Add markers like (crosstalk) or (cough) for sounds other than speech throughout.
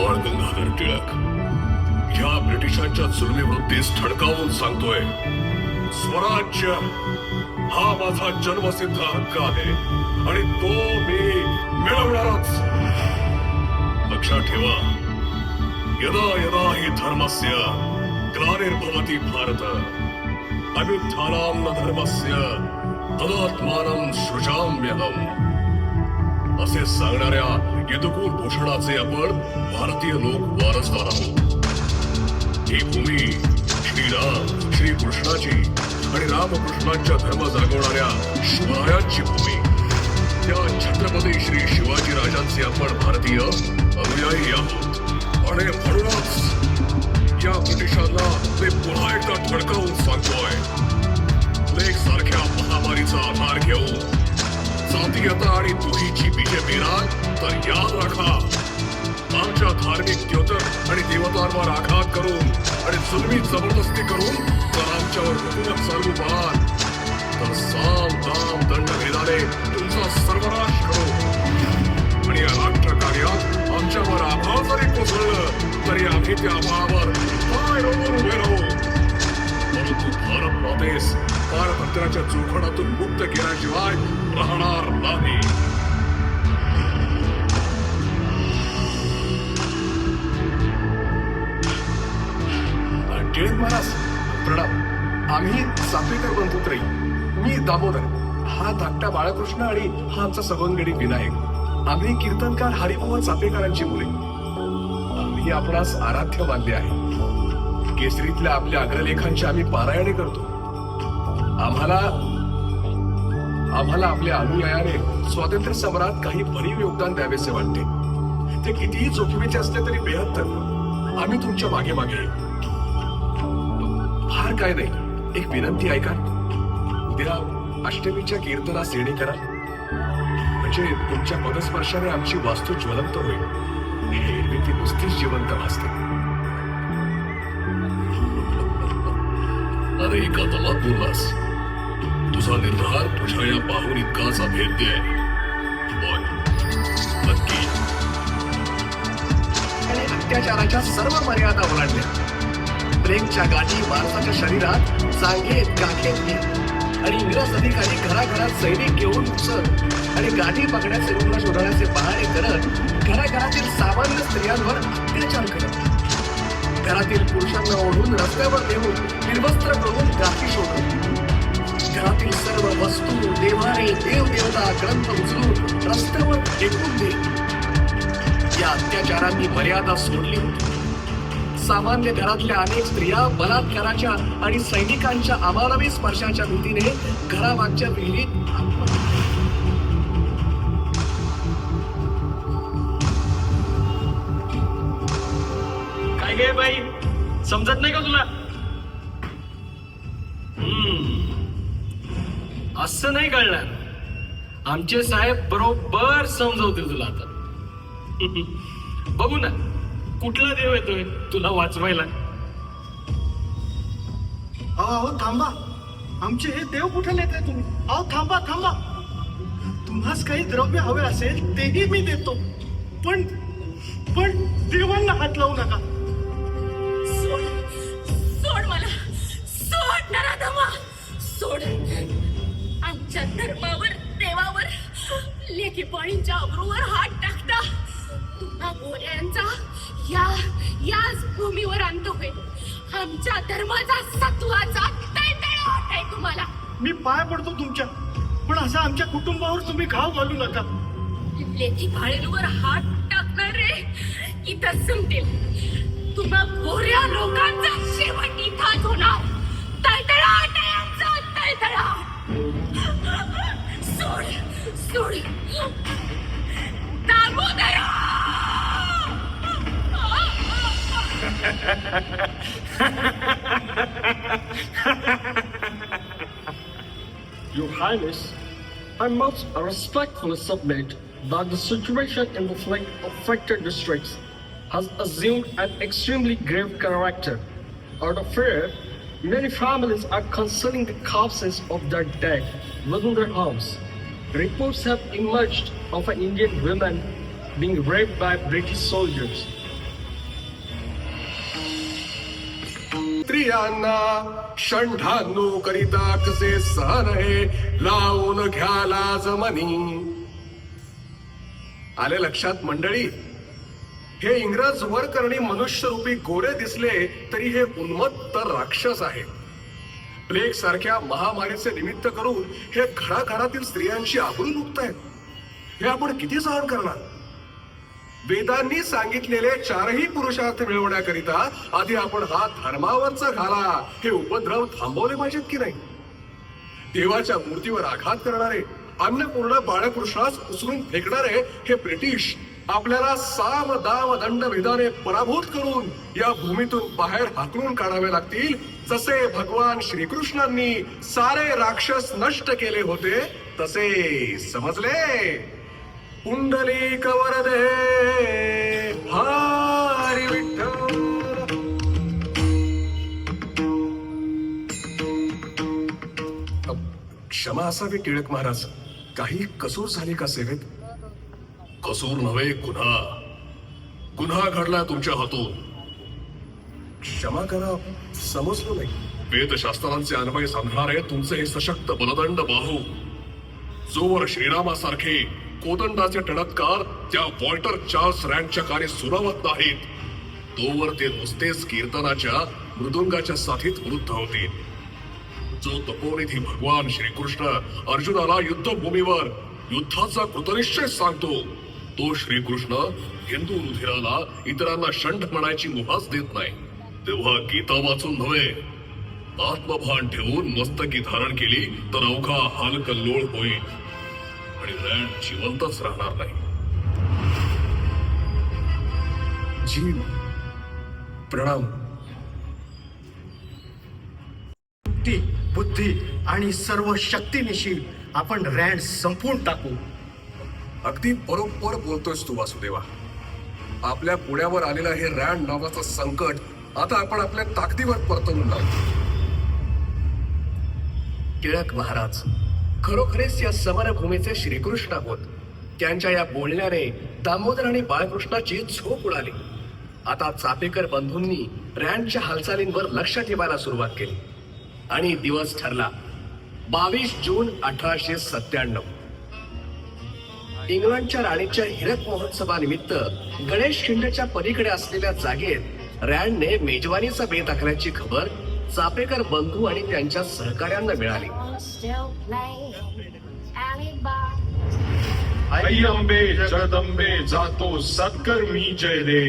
बाळ गंगाधर टिळक. या ब्रिटिशांच्या जुलमीवृत्तीस ठणकावून सांगतोय स्वराज्य हा माझा जन्मसिद्ध हक्क आहे आणि तो मी मिळवणारच. लक्षात ठेवा यदा यदा हि धर्मस्य ग्लानिर्भवती भारत अभ्युत्थानां धर्मस्य तदात्मानं सृजाम्यहम्. असे सांगणाऱ्या यदुकूल भूषणाचे आपण भारतीय लोक वारसदार आहोत. ही भूमी श्रीराम श्री कृष्णाची आणि रामकृष्णांच्या धर्म जागवणाऱ्या शिवरायांची भूमी. त्या छत्रपती श्री शिवाजी राजांचे आपण भारतीय अनुयायी आहोत. आणि म्हणूनच या ब्रिटिशांना ते पुन्हा एकदा धडकावून सांगतोय. लेख सारख्या महामारीचा आधार घेऊन जातीयता आणि दुहीची बीजे पेराल तर याद राखा. आमच्या धार्मिक द्योतक आणि देवतांवर आघात करून आणि जुलमी जबरदस्ती करून तर आमच्यावर हुकूमत चालू पाहाल. तर साम दाम दंड भेदाने तुमचा सर्वनाश करू. आणि या राष्ट्र कार्यात आमच्यावर आभाळ जरी कोसळलं तरी आम्ही त्या आभाळावर पाय रोवून उभे राहू. परंतु भारत मातेस पारतंत्र्याच्या जोखडातून मुक्त केल्याशिवाय राहणार नाही. टिळक महाराज प्रणाम. आम्ही सापेकर बंधुत्रयी. मी दामोदर. हा धाकटा बाळकृष्ण आणि हा आमचा सवंगडी विनायक. आम्ही कीर्तनकार हरिभवन चापेकरांची मुले. आम्ही आपणास आराध्य मानले आहे. केसरीतल्या आपल्या अग्रलेखांची आम्ही पारायणे करतो. आम्हाला आम्हाला आपल्या अनुयायाने स्वातंत्र्य समरात काही भरीव योगदान द्यावेसे वाटते. ते कितीही जोखमीचे असले तरी बेहत्तर. आम्ही तुमच्या मागे मागे फार काय नाही. एक विनंती ऐका उद्या अष्टमीच्या कीर्तना श्रेणी करा. म्हणजे तुमच्या पदस्पर्शाने आमची वास्तू ज्वलंत होईल. एरवी ती नुसतीच जिवंत भासते. अरे एका दमात बोललास तुझा निर्धार तुझ्या या पाहून इतकाच अभेद्य आहे नक्की अत्याचाराच्या सर्व मर्यादा ओलांडल्या. प्रेमच्या गाठी माणसाच्या शरीरात चांगेत गाठेत आणि इंग्रज अधिकारी घराघरात सैनिक घेऊन घुसत आणि गाठी पकड्याचे रुग्ण शोधण्याचे बहाणे करत घराघरातील सामान्य स्त्रियांवर अत्याचार करत. घरातील पुरुषांना ओढून रस्त्यावर नेऊन निर्वस्त्र करून गाठी शोधत घरातील सर्व वस्तू देवाने देव देवता ग्रंथ उचलून रस्त्यावर फेकून या अत्याचारांनी मर्यादा सोडली होती. सामान्य घरातल्या अनेक स्त्रिया बलात्काराच्या आणि सैनिकांच्या अमानवी स्पर्शाच्या भीतीने घरामागच्या विहिरीत काय गे बाई? समजत नाही का तुला? असं नाही कळणार. आमचे साहेब बरोबर समजवतील तुला आता. (laughs) बघू ना कुठला देव येतोय तुला वाचवायला? अहो अहो थांबा. आमचे हे देव कुठे नेताय तुम्ही? अहो थांबा थांबा. तुम्हास काही द्रव्य हवे असेल तेही मी देतो. पण पण देवांना हात लावू नका. लेखी पाळींच्या अब्रूवर हात टाकता. तुम्हा गोऱ्यांचा या याच भूमीवर अंत होईल आमच्या धर्माचा सत्वाचा तळतळाट आहे तुम्हाला. मी पाय पडतो तुमच्या पण असं आमच्या कुटुंबावर तुम्ही घाव घालू नका. लेखी भाळेंवर हात टाकणार रे इथं संपतील. तुम्हा गोऱ्या लोकांचा शेवट इथंच होणार. तळतळाट आहे आमचा तळतळाट सोड Your Highness, I must respectfully submit that the situation in the affected districts has assumed an extremely grave character. Out of fear, many families are concealing the corpses of their dead within their homes. reports have emerged of an Indian woman being raped by British soldiers. स्त्रियांना शंठांनो करिता कसे सहन हे लावून घ्या लाज मनी. आले लक्षात मंडळी हे इंग्रज वरकरणी मनुष्यरूपी गोरे दिसले तरी हे उन्मत्त राक्षस आहेत. प्लेग सारख्या महामारीचे निमित्त करून हे घराघरातील स्त्रियांची आबरू आहेत हे आपण किती सहन करणार? वेदांनी सांगितलेले चारही पुरुषार्थ मिळवण्याकरिता आधी आपण हा धर्मावरचा घाला हे उपद्रव थांबवले पाहिजेत की नाही? देवाच्या मूर्तीवर आघात करणारे अन्नपूर्ण बाळकृष्णास उचलून फेकणारे हे ब्रिटिश आपल्याला साम दाम दंड विधाने पराभूत करून या भूमीतून बाहेर हाकलून काढावे लागतील. जसे भगवान श्रीकृष्णांनी सारे राक्षस नष्ट केले होते तसे समजले. कुंडली कवरदे हरी विठ्ठल. क्षमा असावी टिळक महाराज. काही कसूर झाली का सेवेत? कसूर नव्हे गुन्हा. गुन्हा घडला तुमच्या हातून. क्षमा करा समजलो नाही. वेदशास्त्रांचे अन्वय साधणारे तुमचे हे सशक्त बलदंड बाहू. जोवर श्रीरामासारखे कोदंडाचे टणत्कार त्या वॉल्टर चार्ल्स रँडच्या कार्य सुरावत नाहीत. तोवर ते नुसतेच कीर्तनाच्या मृदुंगाच्या साथीत वृद्ध होतील जो तपोनिधी भगवान श्रीकृष्ण अर्जुनाला युद्धभूमीवर युद्धाचा कृतनिश्चय सांगतो तो श्रीकृष्ण हिंदू रुधिराला इतरांना शंठ म्हणायची मुभाच देत नाही. तेव्हा गीता वाचून नव्हे. आत्मभान ठेवून मस्तकी धारण केली तर अवघा हाल कल्लोळ होईल. आणि रँड जिवंतच राहणार नाही. जी प्रणाम. बुद्धी आणि सर्व शक्तीनिशी आपण रँड संपवून टाकू. अगदी बरोबर बोलतोयस तू वासुदेवा. आपल्या पुण्यावर आलेलं हे रँड नावाचं संकट आता आपण आपल्या ताकदीवर परतवून लावतो टिळक महाराज खरोखरीच या समरभूमीचे श्रीकृष्ण होत त्यांच्या या बोलण्याने दामोदर आणि बाळकृष्णाची झोप उडाली. आता चापेकर बंधूंनी रँडच्या हालचालींवर लक्ष ठेवायला सुरुवात केली. आणि दिवस ठरला. बावीस जून अठराशे सत्त्याण्णव. इंग्लंडच्या राणीच्या हिरक महोत्सवानिमित्त गणेश खिंडच्या पलीकडे असलेल्या जागेत रॅनने मेजवानीचा बेत आखल्याची खबर चापेकर बंधू आणि त्यांच्या सहकाऱ्यांना मिळाली. आई अंबे जगदंबे जातो सत्कर्मी जय दे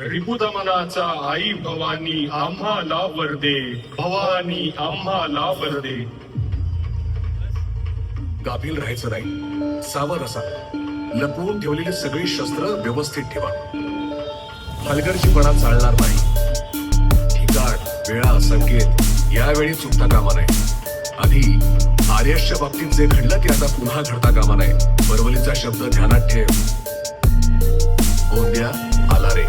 रिपुदमनाचा आई भवानी आम्हाला वरदे. भवानी आम्हाला वरदे. गाफील राहायचं नाही. सावध असा. लपवून ठेवलेली सगळी शस्त्र व्यवस्थित ठेवा. हलगर्जीपणा चालणार नाही. ठिकाण वेळा संकेत यावेळी चुकता कामा नये. आधी आर्यसच्या बाबतीत जे घडलं ते आता पुन्हा घडता कामा नये. परवलीचा शब्द ध्यानात ठेव. गोंदिया आला रे.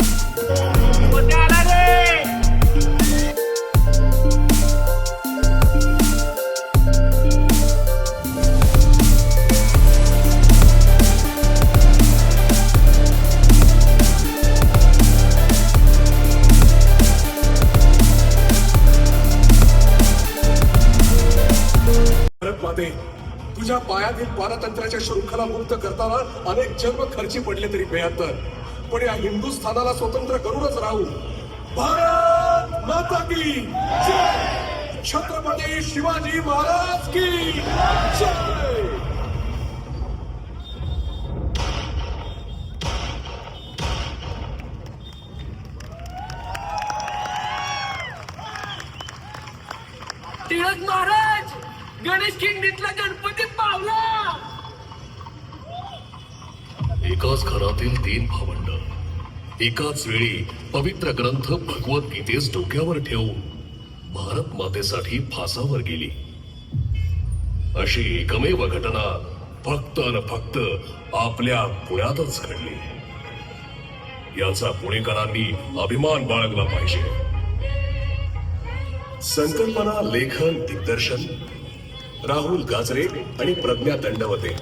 तुझ्या पायातील पारतंत्र्याच्या शृंखला मुक्त करताना अनेक जन्म खर्ची पडले तरी बेहत्तर. पण या हिंदुस्थानाला स्वतंत्र करूनच राहू. भारत माता की छत्रपती शिवाजी महाराज की जय! टिळक महाराज! गणेश खिंडीतला गणपती पावला! एकाच घरातील तीन भावंड. एकाच वेळी पवित्र ग्रंथ भगवत गीतेस डोक्यावर ठेवून भारत मातेसाठी फासावर गेली. अशी एकमेव घटना फक्त न फक्त आपल्या पुण्यातच घडली. याचा पुणेकरांनी अभिमान बाळगला पाहिजे. संकल्पना लेखन दिग्दर्शन राहुल गाजरे आणि प्रज्ञा दंडवते